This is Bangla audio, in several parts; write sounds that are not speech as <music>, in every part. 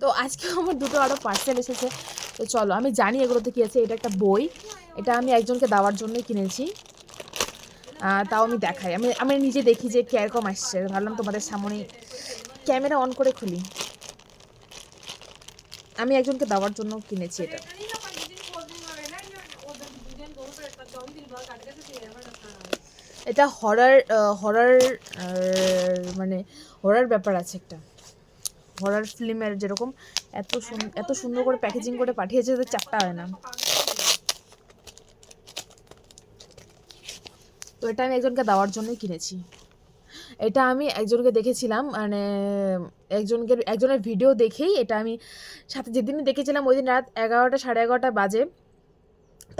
তো আজকে আমার দুটো আরও পার্সেল এসেছে। তো চলো, আমি জানি এগুলোতে কী আছে। এটা একটা বই। এটা আমি একজনকে দেওয়ার জন্যই কিনেছি। তাও আমি দেখাই। আমি আমি নিজে দেখি যে কীরকম আসছে। ভাবলাম তোমাদের সামনে ক্যামেরা অন করে খুলি। আমি একজনকে দেওয়ার জন্য কিনেছি এটা। এটা হরার হরার মানে হরার ব্যাপার আছে একটা। হরার ফিল্মের যেরকম এত এত সুন্দর করে প্যাকেজিং করে পাঠিয়েছে যে চাপটা হয় না। তো এটা আমি একজনকে দেওয়ার জন্যই কিনেছি। এটা আমি একজনকে দেখেছিলাম মানে একজনকে, একজনের ভিডিও দেখেই এটা আমি সাথে যেদিন দেখেছিলাম ওই দিন রাত এগারোটা, সাড়ে এগারোটা বাজে,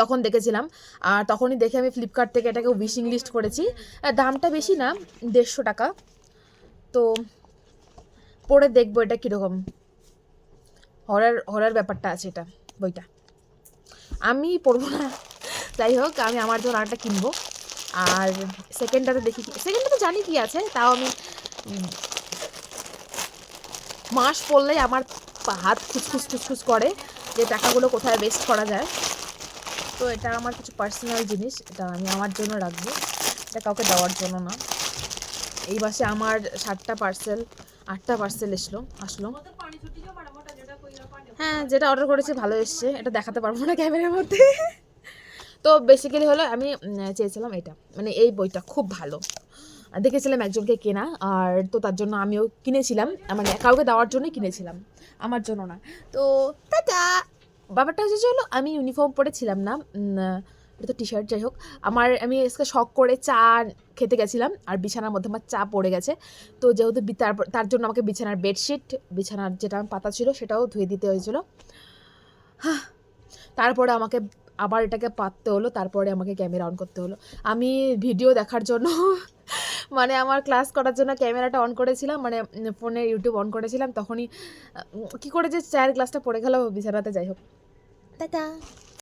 তখন দেখেছিলাম। আর তখনই দেখে আমি ফ্লিপকার্ট থেকে এটাকে উইশিং লিস্ট করেছি। দামটা বেশি না, দেড়শো টাকা। তো পড়ে দেখব এটা কীরকম। হরার হরার ব্যাপারটা আছে এটা, বইটা। আমি পড়ব না। যাই হোক, আমি আমার জন্য আরেকটা কিনবো। আর সেকেন্ডটাতে দেখি সেকেন্ডটাতে জানি কি আছে, তাও আমি মাস পড়লেই আমার হাত খুসখুস খুসখুস করে যে টাকাগুলো কোথায় ওয়েস্ট করা যায়। তো এটা আমার কিছু পার্সোনাল জিনিস, এটা আমি আমার জন্য রাখব। এটা কাউকে দেওয়ার জন্য না। এই মাসে আমার সাতটা পার্সেল আটটা পার্সেল এসলো, আসলো। হ্যাঁ যেটা অর্ডার করেছি ভালো এসছে, এটা দেখাতে পারব না ক্যামেরার মধ্যে। তো বেসিক্যালি হলো, আমি চেয়েছিলাম এটা। মানে এই বইটা খুব ভালো। দেখেছিলাম একজনকে কেনা, আর তো তার জন্য আমিও কিনেছিলাম। মানে কাউকে দেওয়ার জন্যই কিনেছিলাম, আমার জন্য না। তো ব্যাপারটা হচ্ছে হলো, আমি ইউনিফর্ম পরেছিলাম না এটা তো টি শার্ট যাই হোক। আমার আমি আজকে শখ করে চা খেতে গেছিলাম আর বিছানার মধ্যে আমার চা পড়ে গেছে। তো যেহেতু তার জন্য আমাকে বিছানার বেডশিট বিছানার যেটা পাতা ছিল সেটাও ধুয়ে দিতে হয়েছিল। হাহ, তারপরে আমাকে আবার এটাকে পাততে হলো তারপরে আমাকে ক্যামেরা অন করতে হলো। আমি ভিডিও দেখার জন্য <laughs> মানে আমার ক্লাস করার জন্য ক্যামেরাটা অন করেছিলাম মানে ফোনে ইউটিউব অন করেছিলাম তখনই কী করে যে চায়ের গ্লাসটা পড়ে গেল বিছানাতে যাই হোক। টাটা।